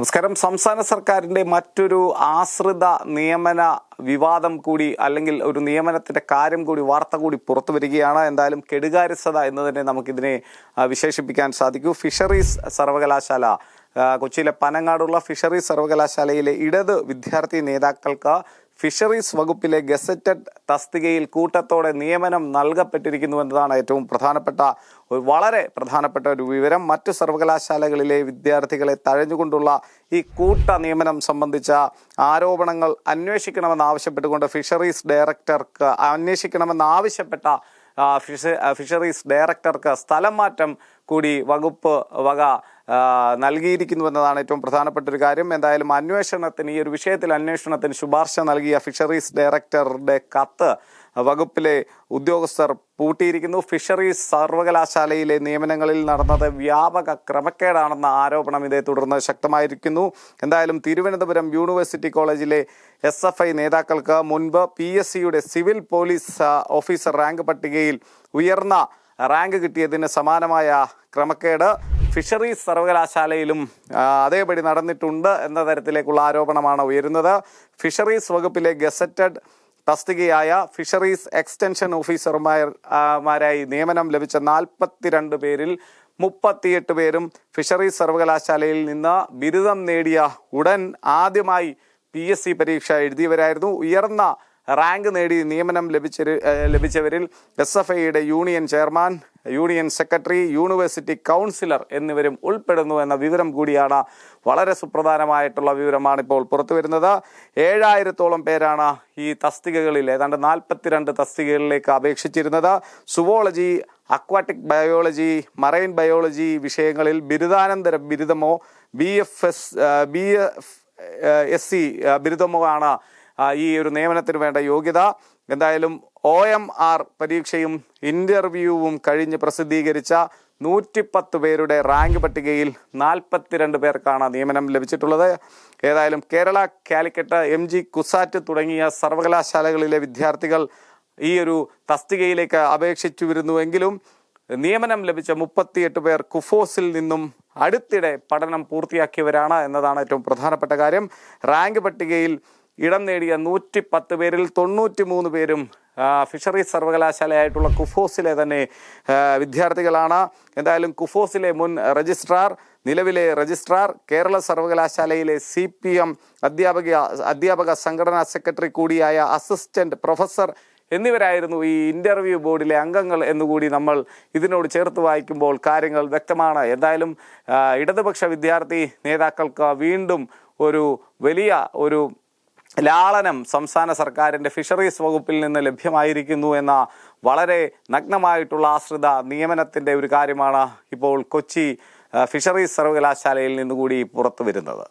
നമസ്കാരം. സംസ്ഥാന സർക്കാരിന്റെ മറ്റൊരു ആശ്രിത നിയമന വിവാദം കൂടി അല്ലെങ്കിൽ ഒരു നിയമനത്തിന്റെ കാര്യം കൂടി വാർത്ത കൂടി പുറത്തു വരികയാണ്. എന്തായാലും കെടുകാര്യസ്ഥത എന്ന് തന്നെ നമുക്കിതിനെ വിശേഷിപ്പിക്കാൻ സാധിക്കൂ. ഫിഷറീസ് സർവകലാശാല കൊച്ചിയിലെ പനങ്ങാടുള്ള ഫിഷറീസ് സർവകലാശാലയിലെ ഇടത് വിദ്യാർത്ഥി നേതാക്കൾക്ക് ഫിഷറീസ് വകുപ്പിലെ ഗസറ്റഡ് തസ്തികയിൽ കൂട്ടത്തോടെ നിയമനം നൽകപ്പെട്ടിരിക്കുന്നു എന്നതാണ് ഏറ്റവും പ്രധാനപ്പെട്ട വളരെ പ്രധാനപ്പെട്ട ഒരു വിവരം. മറ്റു സർവകലാശാലകളിലെ വിദ്യാർത്ഥികളെ തഴഞ്ഞുകൊണ്ടുള്ള ഈ കൂട്ട നിയമനം സംബന്ധിച്ച ആരോപണങ്ങൾ അന്വേഷിക്കണമെന്ന് ആവശ്യപ്പെട്ടുകൊണ്ട് ഫിഷറീസ് ഡയറക്ടർക്ക് അന്വേഷിക്കണമെന്ന് ആവശ്യപ്പെട്ട ഫിഷ ഫിഷറീസ് ഡയറക്ടർക്ക് സ്ഥലം മാറ്റം കൂടി വകുപ്പ് വക ആ, നൽകിയിരിക്കുന്നു എന്നതാണ് ഏറ്റവും പ്രധാനപ്പെട്ട ഒരു കാര്യം. എന്തായാലും അന്വേഷണത്തിന് ഈ ഒരു വിഷയത്തിൽ അന്വേഷണത്തിന് ശുപാർശ നൽകിയ ഫിഷറീസ് ഡയറക്ടറുടെ കത്ത് വകുപ്പിലെ ഉദ്യോഗസ്ഥർ പൂട്ടിയിരിക്കുന്നു. ഫിഷറീസ് സർവകലാശാലയിലെ നിയമനങ്ങളിൽ നടന്നത് വ്യാപക ക്രമക്കേടാണെന്ന ആരോപണം ഇതേ തുടർന്ന് ശക്തമായിരിക്കുന്നു. എന്തായാലും തിരുവനന്തപുരം യൂണിവേഴ്സിറ്റി കോളേജിലെ എസ് എഫ് ഐ നേതാക്കൾക്ക് മുൻപ് പി എസ് സിയുടെ സിവിൽ പോലീസ് ഓഫീസർ റാങ്ക് പട്ടികയിൽ ഉയർന്ന റാങ്ക് കിട്ടിയതിന് സമാനമായ ക്രമക്കേട്. ഫിഷറീസ് സർവകലാശാലയിലും അതേപടി നടന്നിട്ടുണ്ട് എന്ന തരത്തിലേക്കുള്ള ആരോപണമാണ് ഉയരുന്നത്. ഫിഷറീസ് വകുപ്പിലെ ഗസറ്റഡ് തസ്തികയായ ഫിഷറീസ് എക്സ്റ്റൻഷൻ ഓഫീസർമാർമാരായി മാരായി നിയമനം ലഭിച്ച നാൽപ്പത്തിരണ്ട് പേരിൽ മുപ്പത്തിയെട്ട് പേരും ഫിഷറീസ് സർവകലാശാലയിൽ നിന്ന് ബിരുദം നേടിയ ഉടൻ ആദ്യമായി പി എസ് സി പരീക്ഷ എഴുതിയവരായിരുന്നു. ഉയർന്ന റാങ്ക് നേടി നിയമനം ലഭിച്ച ലഭിച്ചവരിൽ എസ് എഫ് ഐയുടെ union chairman union secretary university councillor എന്നിവരും ഉൾപ്പെടുന്നു എന്ന വിവരം കൂടിയാണ് വളരെ സുപ്രധാനമായിട്ടുള്ള വിവരമാണ് ഇപ്പോൾ പുറത്തു വരുന്നത് ഏഴായിരത്തോളം പേരാണ് ഈ തസ്തികകളിൽ ഏതാണ്ട് നാൽപ്പത്തിരണ്ട് തസ്തികകളിലേക്ക് അപേക്ഷിച്ചിരുന്നത്. Zoology aquatic biology marine biology വിഷയങ്ങളിൽ ബിരുദാനന്തര ബിരുദമോ B F S B F S C ബിരുദമോ ആണ് ഈ ഒരു നിയമനത്തിന് വേണ്ട യോഗ്യത. എന്തായാലും ഒ എം ആർ പരീക്ഷയും ഇന്റർവ്യൂവും കഴിഞ്ഞ് പ്രസിദ്ധീകരിച്ച നൂറ്റിപ്പത്ത് പേരുടെ റാങ്ക് പട്ടികയിൽ നാൽപ്പത്തിരണ്ട് പേർക്കാണ് നിയമനം ലഭിച്ചിട്ടുള്ളത്. ഏതായാലും കേരള കാലിക്കറ്റ് എം ജി കുസാറ്റ് തുടങ്ങിയ സർവകലാശാലകളിലെ വിദ്യാർത്ഥികൾ ഈ ഒരു തസ്തികയിലേക്ക് അപേക്ഷിച്ചു വരുന്നുവെങ്കിലും നിയമനം ലഭിച്ച മുപ്പത്തിയെട്ട് പേർ കുഫോസിൽ നിന്നും അടുത്തിടെ പഠനം പൂർത്തിയാക്കിയവരാണ് എന്നതാണ് ഏറ്റവും പ്രധാനപ്പെട്ട കാര്യം. റാങ്ക് പട്ടികയിൽ ഇടം നേടിയ നൂറ്റി പത്ത് പേരിൽ തൊണ്ണൂറ്റി മൂന്ന് പേരും ഫിഷറീസ് സർവകലാശാലയായിട്ടുള്ള കുഫോസിലെ തന്നെ വിദ്യാർത്ഥികളാണ്. എന്തായാലും കുഫോസിലെ മുൻ രജിസ്ട്രാർ നിലവിലെ രജിസ്ട്രാർ കേരള സർവകലാശാലയിലെ സി പി എം അധ്യാപക അധ്യാപക സംഘടനാ സെക്രട്ടറി കൂടിയായ അസിസ്റ്റന്റ് പ്രൊഫസർ എന്നിവരായിരുന്നു ഈ ഇന്റർവ്യൂ ബോർഡിലെ അംഗങ്ങൾ എന്നുകൂടി നമ്മൾ ഇതിനോട് ചേർത്ത് വായിക്കുമ്പോൾ കാര്യങ്ങൾ വ്യക്തമാണ്. എന്തായാലും ഇടതുപക്ഷ വിദ്യാർത്ഥി നേതാക്കൾക്ക് വീണ്ടും ഒരു വലിയ ഒരു ലാളനം സംസ്ഥാന സർക്കാരിന്റെ ഫിഷറീസ് വകുപ്പിൽ നിന്ന് ലഭ്യമായിരിക്കുന്നു എന്ന വളരെ നഗ്നമായിട്ടുള്ള ആശ്രിത നിയമനത്തിന്റെ ഒരു കാര്യമാണ് ഇപ്പോൾ കൊച്ചി ഫിഷറീസ് സർവകലാശാലയിൽ നിന്നുകൂടി പുറത്തു വരുന്നത്